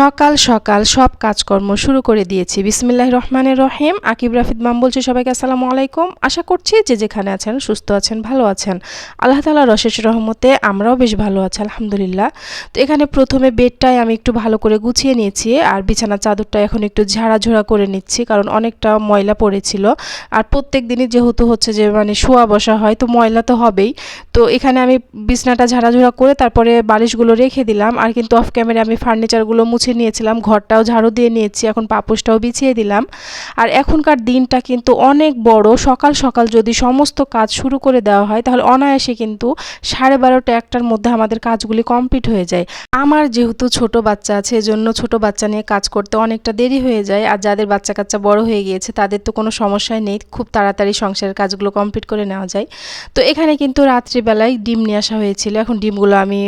সকাল সকাল সব কাজকর্ম শুরু করে দিয়েছি। বিসমিল্লাহ রহমানের রহিম। আকিব রাফিদ মাম বলছি, সবাইকে আসসালামু আলাইকুম। আশা করছি যে যেখানে আছেন, সুস্থ আছেন, ভালো আছেন। আল্লাহ তালা রশেষ রহমতে আমরাও বেশ ভালো আছি, আলহামদুলিল্লাহ। তো এখানে প্রথমে বেডটাই আমি একটু ভালো করে গুছিয়ে নিয়েছি আর বিছানার চাদরটা এখন একটু ঝাড়াঝোড়া করে নিচ্ছি কারণ অনেকটা ময়লা পড়েছিল। আর প্রত্যেক দিনই যেহেতু হচ্ছে যে মানে শোয়া বসা হয়, তো ময়লা তো হবেই। তো এখানে আমি বিছনাটা ঝাড়াঝোড়া করে তারপরে বালিশগুলো রেখে দিলাম আর কিন্তু অফ ক্যামেরা আমি ফার্নিচারগুলো মুছে নিয়েছিলাম, ঘরটাও ঝাড়ু দিয়ে নিয়েছি, এখন পাপোশটাও বিছিয়ে দিলাম। আর এখনকার দিনটা কিন্তু অনেক বড়। সকাল সকাল যদি সমস্ত কাজ শুরু করে দেওয়া হয়, তাহলে অনায়াসে কিন্তু সাড়ে বারোটা একটার মধ্যে আমাদের কাজগুলি কমপ্লিট হয়ে যায়। আমার যেহেতু ছোট বাচ্চা আছে, এজন্য ছোট বাচ্চা নিয়ে কাজ করতে অনেকটা দেরি হয়ে যায়। আর যাদের বাচ্চা কাচ্চা বড় হয়ে গিয়েছে, তাদের তো কোনো সমস্যাই নেই। খুব তাড়াতাড়ি সংসারের কাজগুলো কমপ্লিট করে নেওয়া যায়। তো এখানে কিন্তু রাত্রিবেলায় ডিম নিয়ে আসা হয়েছিল। এখন ডিমগুলো আমি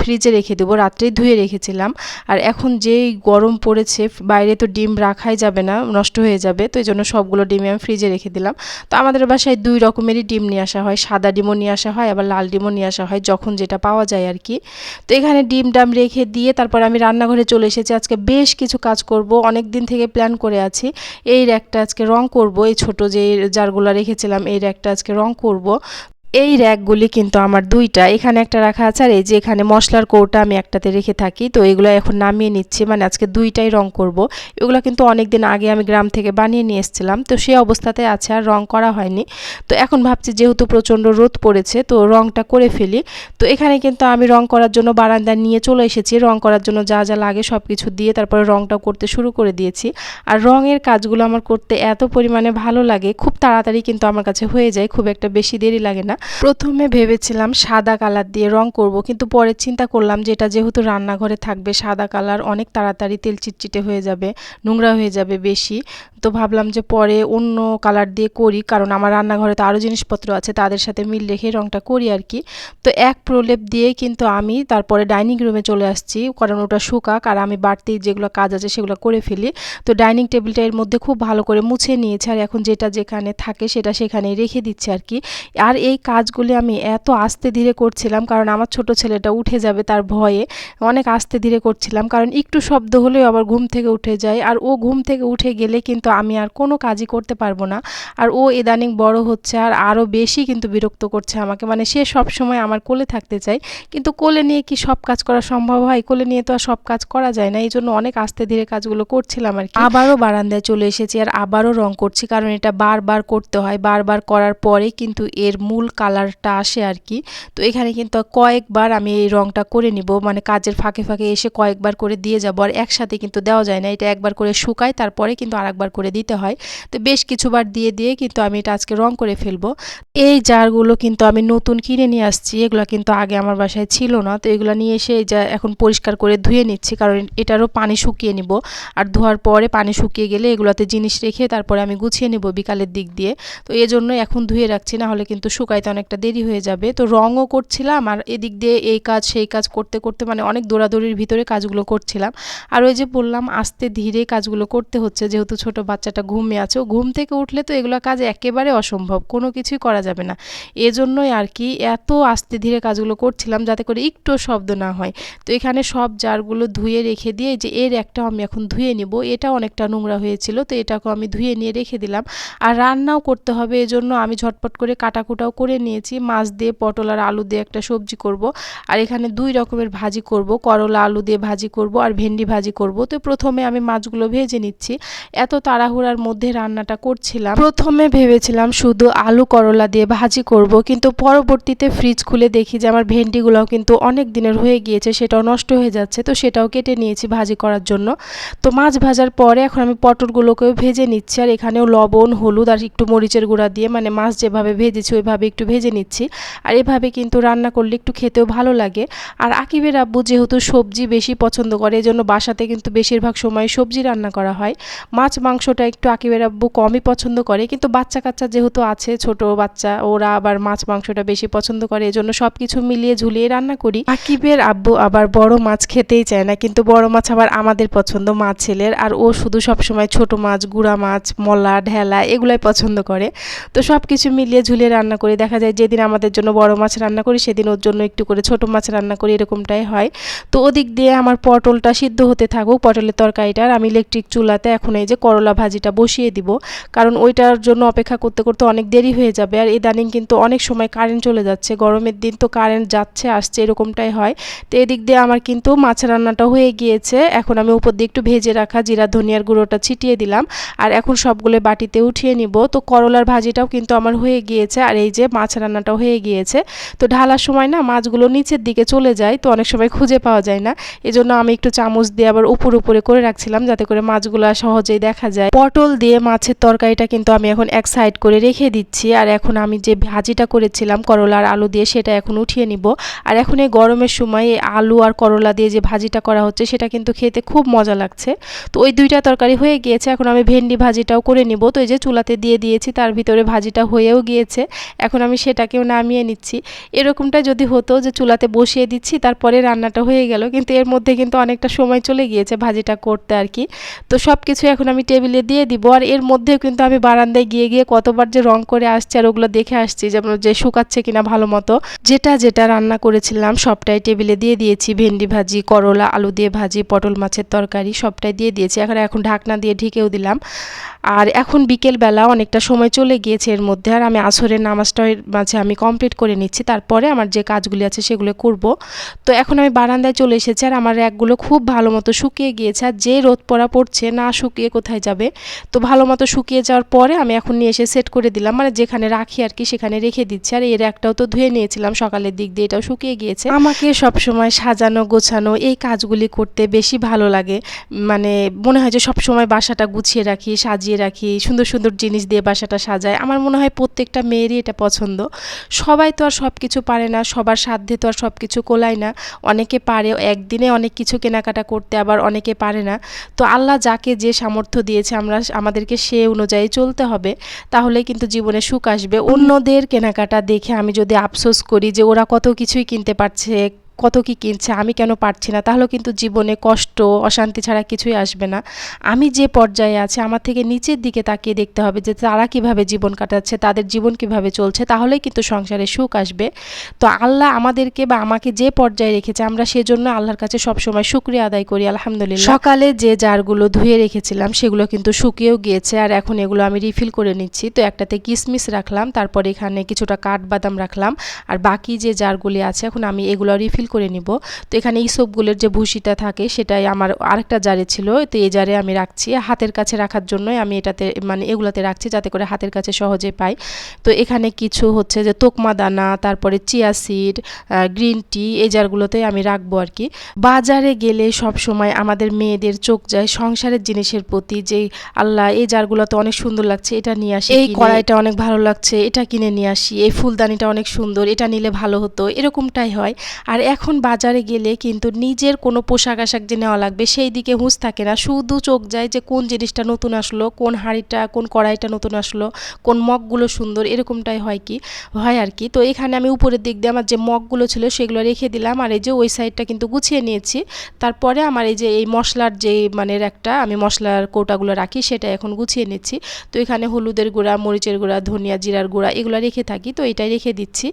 ফ্রিজে রেখে দেবো। রাত্রেই ধুয়ে রেখেছিলাম। আর এখন যেই গরম পড়েছে, বাইরে তো ডিম রাখাই যাবে না, নষ্ট হয়ে যাবে, তো এই জন্য সবগুলো ডিমই আমি ফ্রিজে রেখে দিলাম। তো আমাদের বাসায় দুই রকমেরই ডিম নিয়ে আসা হয়, সাদা ডিমও নিয়ে আসা হয়, আবার লাল ডিমও নিয়ে আসা হয়, যখন যেটা পাওয়া যায় আর কি। তো এখানে ডিম ডাম রেখে দিয়ে তারপর আমি রান্নাঘরে চলে এসেছি, আজকে বেশ কিছু কাজ করব অনেক দিন থেকে প্ল্যান করে আছি। এই র্যাকটা আজকে রং করব, এই ছোট যে জারগুলো রেখেছিলাম, এই র্যাকটা আজকে রং করব। এই র্যাকগুলি কিন্তু আমার দুইটা। এখানে একটা রাখা আছে আর এই যে এখানে মশলার কৌটা আমি একটাতে রেখে থাকি। তো এগুলো এখন নামিয়ে নিচ্ছি। মানে আজকে দুইটাই রং করব। এগুলো কিন্তু অনেক দিন আগে আমি গ্রাম থেকে বানিয়ে নিয়ে এসেছিলাম। তো সেই অবস্থাতে আছে আর রং করা হয়নি। তো এখন ভাবছি যেহেতু প্রচণ্ড রোদ পড়েছে, তো রংটা করে ফেলি। তো এখানে কিন্তু আমি রং করার জন্য বারান্দা নিয়ে চলে এসেছি। রং করার জন্য যা যা লাগে সব কিছু দিয়ে তারপরে রংটা করতে শুরু করে দিয়েছি। আর রঙের কাজগুলো আমার করতে এত পরিমাণে ভালো লাগে। খুব তাড়াতাড়ি কিন্তু আমার কাছে হয়ে যায়। খুব একটা বেশি দেরি লাগে না। প্রথমে ভেবেছিলাম সাদা কালার দিয়ে রং করব, কিন্তু পরে চিন্তা করলাম যে এটা যেহেতু রান্নাঘরে থাকবে, সাদা কালার অনেক তাড়াতাড়ি তেল চিটচিটে হয়ে যাবে, নোংরা হয়ে যাবে বেশি। তো ভাবলাম যে পরে অন্য কালার দিয়ে করি, কারণ আমার রান্নাঘরে তো আরও জিনিসপত্র আছে, তাদের সাথে মিল রেখে রংটা করি আর কি। তো এক প্রলেপ দিয়ে কিন্তু আমি তারপরে ডাইনিং রুমে চলে আসছি, কারণ ওটা শুকাক আর আমি বাড়তি যেগুলো কাজ আছে সেগুলো করে ফেলি। তো ডাইনিং টেবিলটা এর মধ্যে খুব ভালো করে মুছে নিয়েছে, আর এখন যেটা যেখানে থাকে সেটা সেখানেই রেখে দিচ্ছে আর কি। আর এই কাজগুলি আমি এত আস্তে ধীরে করছিলাম, কারণ আমার ছোট ছেলেটা উঠে যাবে তার ভয়ে, অনেক আস্তে ধীরে করছিলাম। কারণ একটু শব্দ হলেও আবার ঘুম থেকে উঠে যায়, আর ও ঘুম থেকে উঠে গেলে কিন্তু আমি আর কোনো কাজই করতে পারব না। আর ও ইদানিং বড় হচ্ছে আর আরও বেশি কিন্তু বিরক্ত করছে আমাকে। মানে সে সব সময় আমার কোলে থাকতে চায়, কিন্তু কোলে নিয়ে কি সব কাজ করা সম্ভব হয়? কোলে নিয়ে তো আর সব কাজ করা যায় না, এই জন্য অনেক আস্তে ধীরে কাজগুলো করছিলাম আর কি। আবারও বারান্দায় চলে এসেছি আর আবারও রং করছি, কারণ এটা বারবার করতে হয়, বারবার করার পরে কিন্তু এর মূল কালারটা আসে আর কি। তো এখানে কিন্তু কয়েকবার আমি এই রংটা করে নিব। মানে কাজের ফাঁকে ফাঁকে এসে কয়েকবার করে দিয়ে যাব আর একসাথে কিন্তু দেওয়া যায় না। এটা একবার করে শুকায়, তারপরে কিন্তু আরেকবার করে দিতে হয়। তো বেশ কিছুবার দিয়ে দিয়ে কিন্তু আমি এটা আজকে রং করে ফেলব। এই জারগুলো কিন্তু আমি নতুন কিনে নিয়ে আসছি। এগুলো কিন্তু আগে আমার বাসায় ছিল না। তো এগুলো নিয়ে এসে যা এখন পরিষ্কার করে ধুয়ে নিচ্ছি। কারণ এটারও পানি শুকিয়ে নিব। আর ধোয়ার পরে পানি শুকিয়ে গেলে এগুলোতে জিনিস রেখে তারপরে আমি গুছিয়ে নিব বিকালের দিক দিয়ে। তো এজন্য এখন ধুয়ে রাখছি। না হলে কিন্তু শুকাইতে অনেকটা দেরি হয়ে যাবে। তো রঙও করছিলাম আর এদিক দিয়ে এই কাজ, সেই কাজ করতে করতে মানে অনেক দৌড়াদৌড়ির ভিতরে কাজগুলো করছিলাম। আর ওই যে বললাম, আস্তে ধীরে কাজগুলো করতে হচ্ছে। যেহেতু ছোট বাচ্চাটা ঘুমে আছে, ও ঘুম থেকে উঠলে তো এগুলো কাজ একেবারে অসম্ভব, কোনো কিছুই করা যাবে না। এজন্যই আর কি এত আস্তে ধীরে কাজগুলো করছিলাম যাতে করে একটু শব্দ না হয়। তো এখানে সব জারগুলো ধুয়ে রেখে দিয়ে, যে এর একটা আমি এখন ধুয়ে নিব এটা অনেকটা নোংরা হয়েছিল, তো এটাকেও আমি ধুয়ে নিয়ে রেখে দিলাম। আর রান্নাও করতে হবে, এজন্য আমি ঝটপট করে কাটাকুটাও করে নিয়েছি, মাছ দিয়ে পটল আর আলু দিয়ে একটা সবজি করব। আর এখানে দুই রকমের ভাজি করব, করলা আলু দিয়ে ভাজি করব আর ভেন্ডি ভাজি করব। তো প্রথমে আমি মাছগুলো ভেজে নিচ্ছি। এত তাড়াহুড়ার মধ্যে রান্নাটা করছিলাম। প্রথমে ভেবেছিলাম শুধু আলু, করলা দিয়ে ভাজি করব, কিন্তু পরবর্তীতে ফ্রিজ খুলে দেখি যে আমার ভেন্ডিগুলোও কিন্তু অনেক দিনের হয়ে গিয়েছে, সেটাও নষ্ট হয়ে যাচ্ছে, তো সেটাও কেটে নিয়েছি ভাজি করার জন্য। তো মাছ ভাজার পরে এখন আমি পটলগুলোকেও ভেজে নিচ্ছি। আর এখানেও লবণ, হলুদ আর একটু মরিচের গুঁড়া দিয়ে মানে মাছ যেভাবে ভেজেছি, ওইভাবে একটু ভেজে নিচ্ছি। আর এভাবে কিন্তু রান্না করলে একটু খেতেও ভালো লাগে। আর আকিবের আব্বু যেহেতু সবজি বেশি পছন্দ করে, এজন্য বাসাতে কিন্তু বেশিরভাগ সময় সবজি রান্না করা হয়। মাছ, মাংসটা একটু আকিবের আব্বু কমই পছন্দ করে। কিন্তু বাচ্চা কাচ্চা যেহেতু আছে, ছোট বাচ্চা, ওরা আবার মাছ, মাংসটা বেশি পছন্দ করে, এজন্য সব কিছু মিলিয়ে ঝুলিয়ে রান্না করি। আকিবের আব্বু আবার বড় মাছ খেতেই চায় না, কিন্তু বড় মাছ আবার আমাদের পছন্দ মাছ ছেলের। আর ও শুধু সবসময় ছোট মাছ, গুড়া মাছ, মলা, ঢেলা এগুলাই পছন্দ করে। তো সব কিছু মিলিয়ে ঝুলিয়ে রান্না করি। দেখা যায় যেদিন আমাদের জন্য বড় মাছ রান্না করি, সেদিন ওর জন্য একটু করে ছোট মাছ রান্না করি, এরকমটাই হয়। তো ওদিক দিয়ে আমার পটলটা সিদ্ধ হতে থাকুক, পটলের তরকারিটার। আমি ইলেকট্রিক চুলাতে এখন এই যে করলা ভাজিটা বসিয়ে দিব। কারণ ওইটার জন্য অপেক্ষা করতে করতে অনেক দেরি হয়ে যাবে। আর ইদানিং কিন্তু অনেক সময় কারেন্ট চলে যাচ্ছে। গরমের দিন তো কারেন্ট যাচ্ছে, আসছে, এরকমটাই হয়। তো এদিক দিয়ে আমার কিন্তু মাছ রান্নাটা হয়ে গিয়েছে। এখন আমি উপর দিয়ে একটু ভেজে রাখা জিরা, ধনিয়ার গুঁড়োটা ছিটিয়ে দিলাম। আর এখন সবগুলো বাটিতে উঠিয়ে নিব। তো করলার ভাজিটাও কিন্তু আমার হয়ে গিয়েছে। আর এই যে মাছ রান্নাটাও হয়ে গিয়েছে। তো ঢালার সময় না মাছগুলো নিচের দিকে চলে যায়, তো অনেক সময় খুঁজে পাওয়া যায় না। এজন্য আমি একটু চামচ দিয়ে আবার উপর উপরে করে রাখছিলাম যাতে করে মাছগুলো সহজেই দেখা যায়। পটল দিয়ে মাছের তরকারিটা কিন্তু আমি এখন এক সাইড করে রেখে দিচ্ছি। আর এখন আমি যে ভাজিটা করেছিলাম করলা আর আলু দিয়ে সেটা এখন উঠিয়ে নিব। আর এখন এই গরমের সময় আলু আর করলা দিয়ে যে ভাজিটা করা হচ্ছে সেটা কিন্তু খেতে খুব মজা লাগছে। তো ওই দুইটা তরকারি হয়ে গিয়েছে, এখন আমি ভেন্ডি ভাজিটাও করে নিব। তো এই যে চুলাতে দিয়ে দিয়েছি, তার ভিতরে ভাজিটা হয়েও গিয়েছে। এখন আমি সেটাকেও নামিয়ে নিচ্ছি। এরকমটা যদি হতো যে চুলাতে বসিয়ে দিচ্ছি, তারপরে রান্নাটা হয়ে গেল, কিন্তু এর মধ্যে কিন্তু অনেকটা সময় চলে গিয়েছে ভাজিটা করতে আর কি। তো সব কিছু এখন আমি টেবিলে দিয়ে দিব, আর এর মধ্যেও কিন্তু আমি বারান্দায় গিয়ে গিয়ে কতবার যে রং করে আসছে আর ওগুলো দেখে আসছি যেমন যে শুকাচ্ছে কিনা ভালো মতো। যেটা যেটা রান্না করেছিলাম সবটাই টেবিলে দিয়ে দিয়েছি। ভেন্ডি ভাজি, করলা, আলু দিয়ে ভাজি, পটল মাছের তরকারি সবটাই দিয়ে দিয়েছি। এখন এখন ঢাকনা দিয়ে ঢেকেও দিলাম। আর এখন বিকেলবেলা অনেকটা সময় চলে গিয়েছে এর মধ্যে, আর আমি আসরের নামাজটা মাঝে আমি কমপ্লিট করে নিচ্ছি, তারপরে আমার যে কাজগুলি আছে সেগুলো করব। তো এখন আমি বারান্দায় চলে এসেছি আর আমার র্যাকগুলো খুব ভালো মতো শুকিয়ে গিয়েছে আর যে রোদ পড়া পড়ছে না শুকিয়ে কোথায় যাবে। তো ভালো মতো শুকিয়ে যাওয়ার পরে আমি এখন নিয়ে এসে সেট করে দিলাম মানে যেখানে রাখি আর কি সেখানে রেখে দিচ্ছি। আর এই র্যাকটাও তো ধুয়ে নিয়েছিলাম, সকালের দিক দিয়ে এটাও শুকিয়ে গিয়েছে। আমাকে সবসময় সাজানো, গোছানো এই কাজগুলি করতে বেশি ভালো লাগে। মানে মনে হয় যে সবসময় বাসাটা গুছিয়ে রাখি, সাজিয়ে রাখি, সুন্দর সুন্দর জিনিস দিয়ে বাসাটা সাজায় আমার মনে হয় প্রত্যেকটা মেয়েরই এটা পছন্দ। সবাই তো আর সব কিছু পারে না, সবার সাধ্যে তো আর সব কিছু কোলায় না। অনেকে পারে, একদিনে অনেক কিছু কেনাকাটা করতে আবার অনেকে পারে না। তো আল্লাহ যাকে যে সামর্থ্য দিয়েছে আমরা, আমাদেরকে সে অনুযায়ী চলতে হবে। তাহলে কিন্তু জীবনে সুখ আসবে। অন্যদের কেনাকাটা দেখে আমি যদি আফসোস করি যে ওরা কত কিছুই কিনতে পারছে কত কি কিনছে, আমি কেন পারছি না? তাহলে কিন্তু জীবনে কষ্ট, অশান্তি ছাড়া কিছুই আসবে না। আমি যে পর্যায়ে আছে, আমার থেকে নিচের দিকে তাকিয়ে দেখতে হবে যে তারা কীভাবে জীবন কাটাচ্ছে, তাদের জীবন কীভাবে চলছে, তাহলেই কিন্তু সংসারে সুখ আসবে। তো আল্লাহ আমাদেরকে বা আমাকে যে পর্যায়ে রেখেছে, আমরা সেজন্য আল্লাহর কাছে সবসময় শুক্রিয়া আদায় করি, আলহামদুলিল্লাহ। সকালে যে জারগুলো ধুয়ে রেখেছিলাম, সেগুলো কিন্তু শুকিয়েও গিয়েছে, আর এখন এগুলো আমি রিফিল করে নিচ্ছি। তো একটাতে কিসমিস রাখলাম, তারপর এখানে কিছুটা কাঠবাদাম রাখলাম, আর বাকি যে জারগুলি আছে, এখন আমি এগুলো রিফিল করে নিব। তো এখানে ইসবগুলোর যে ভুসিটা থাকে সেটাই আমার আরেকটা জারে ছিল। তো এই জারে আমি রাখছি। হাতের কাছে রাখার জন্যই আমি এটাতে মানে এগুলাতে রাখছি যাতে করে হাতের কাছে সহজে পাই। তো এখানে কিছু হচ্ছে যে তোকমা দানা তারপরে চিয়া সিড গ্রিন টি এই জারগুলোতে আমি রাখব আর কি। বাজারে গেলে সব সময় আমাদের মেয়েদের চোখ যায় সংসারের জিনিসের প্রতি যে আল্লাহ এই জারগুলো তো অনেক সুন্দর লাগছে এটা নিয়ে আসি এই কড়াইটা অনেক ভালো লাগছে এটা কিনে নিয়ে আসি। এই ফুলদানিটা অনেক সুন্দর এটা নিলে ভালো হতো। এরকমটাই হয়। আর এখন বাজারে গেলে কিন্তু নিজের কোনো পোশাক আশাক যে নেওয়া লাগবে সেই দিকে হুঁশ থাকে না। শুধু চোখ যায় যে কোন জিনিসটা নতুন আসলো, কোন হাঁড়িটা, কোন কড়াইটা নতুন আসলো, কোন মগগুলো সুন্দর, এরকমটাই হয় কি? হয় আর কি। তো এখানে আমি উপরের দিক দিয়ে আমার যে মগগুলো ছিল সেগুলো রেখে দিলাম আর এই যে ওই সাইডটা কিন্তু গুছিয়ে নিয়েছি। তারপরে আমার এই যে এই মশলার যে মানে একটা আমি মশলার কৌটাগুলো রাখি সেটা এখন গুছিয়ে নিচ্ছি। তো এখানে হলুদের গুঁড়া, মরিচের গুঁড়া, ধনিয়া, জিরার গুঁড়া এগুলো রেখে থাকি। তো এটাই রেখে দিচ্ছি।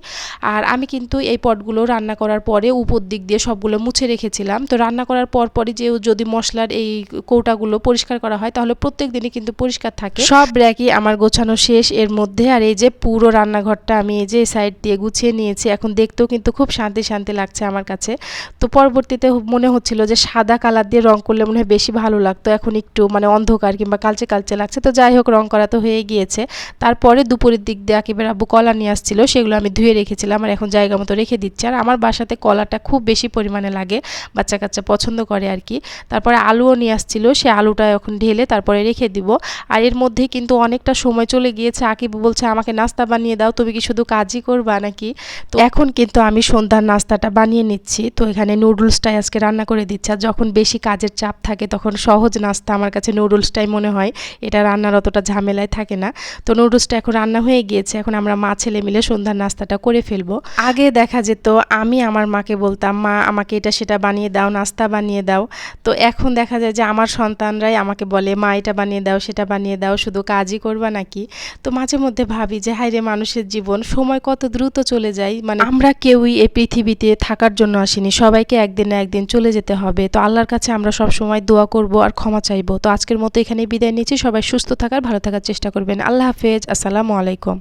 আর আমি কিন্তু এই পটগুলো রান্না করার পরে উপর দিক দিয়ে সবগুলো মুছে রেখেছিলাম। তো রান্না করার পর পরই যে যদি মশলার এই কৌটাগুলো পরিষ্কার করা হয়, তাহলে প্রত্যেক দিনই কিন্তু পরিষ্কার থাকে। সব র্যাকই আমার গোছানো শেষ। এর মধ্যে আর এই যে পুরো রান্নাঘরটা আমি এই যে সাইড দিয়ে গুছিয়ে নিয়েছি, এখন দেখতেও কিন্তু খুব শান্তি শান্তি লাগছে আমার কাছে। তো পরবর্তীতে মনে হচ্ছিল যে সাদা কালার দিয়ে রং করলে মনে হয় বেশি ভালো লাগতো। এখন একটু মানে অন্ধকার কিংবা কালচে কালচে লাগছে। তো যাই হোক, রং করা তো হয়ে গিয়েছে। তারপরে দুপুরের দিক দিয়ে একেবারে আব্বু কলা নিয়ে আসছিল, সেগুলো আমি ধুয়ে রেখেছিলাম আর এখন জায়গা মতো রেখে দিচ্ছি। আর আমার বাসাতে কলা কলাটা খুব বেশি পরিমাণে লাগে বাচ্চা কাচ্চা পছন্দ করে আর কি। তারপরে আলুও নিয়ে আসছিল, সে আলুটা এখন ঢেলে তারপরে রেখে দিব। আর এর মধ্যে কিন্তু অনেকটা সময় চলে গিয়েছে, আকিব বলছে, আমাকে নাস্তা বানিয়ে দাও, তুমি কি শুধু কাজই করবা নাকি? তো এখন কিন্তু আমি সন্ধ্যার নাস্তাটা বানিয়ে নিচ্ছি। তো এখানে নুডলসটাই আজকে রান্না করে দিচ্ছি। আর যখন বেশি কাজের চাপ থাকে, তখন সহজ নাস্তা আমার কাছে নুডলসটাই মনে হয়। এটা রান্নার অতটা ঝামেলায় থাকে না। তো নুডলসটা এখন রান্না হয়ে গিয়েছে। এখন আমরা মা ছেলে মিলে সন্ধ্যার নাস্তাটা করে ফেলব। আগে দেখা যেত, আমি আমার মাকে বলতাম, মা, আমাকে এটা, সেটা বানিয়ে দাও, নাস্তা বানিয়ে দাও। তো এখন দেখা যায় যে আমার সন্তানরাই আমাকে বলে, মা, এটা বানিয়ে দাও, সেটা বানিয়ে দাও, শুধু কাজই করবা নাকি? তো মাঝে মধ্যে ভাবি যে, হায় রে মানুষের জীবন, সময় কত দ্রুত চলে যায়। মানে আমরা কেউই এই পৃথিবীতে থাকার জন্য আসিনি, সবাইকে একদিন না একদিন চলে যেতে হবে। তো আল্লাহর কাছে আমরা সব সময় দোয়া করব আর ক্ষমা চাইব। তো আজকের মতো এখানে বিদায় নিচ্ছি। সবাই সুস্থ থাকার, ভালো থাকার চেষ্টা করবেন। আল্লাহ হাফেজ। আসসালামু আলাইকুম।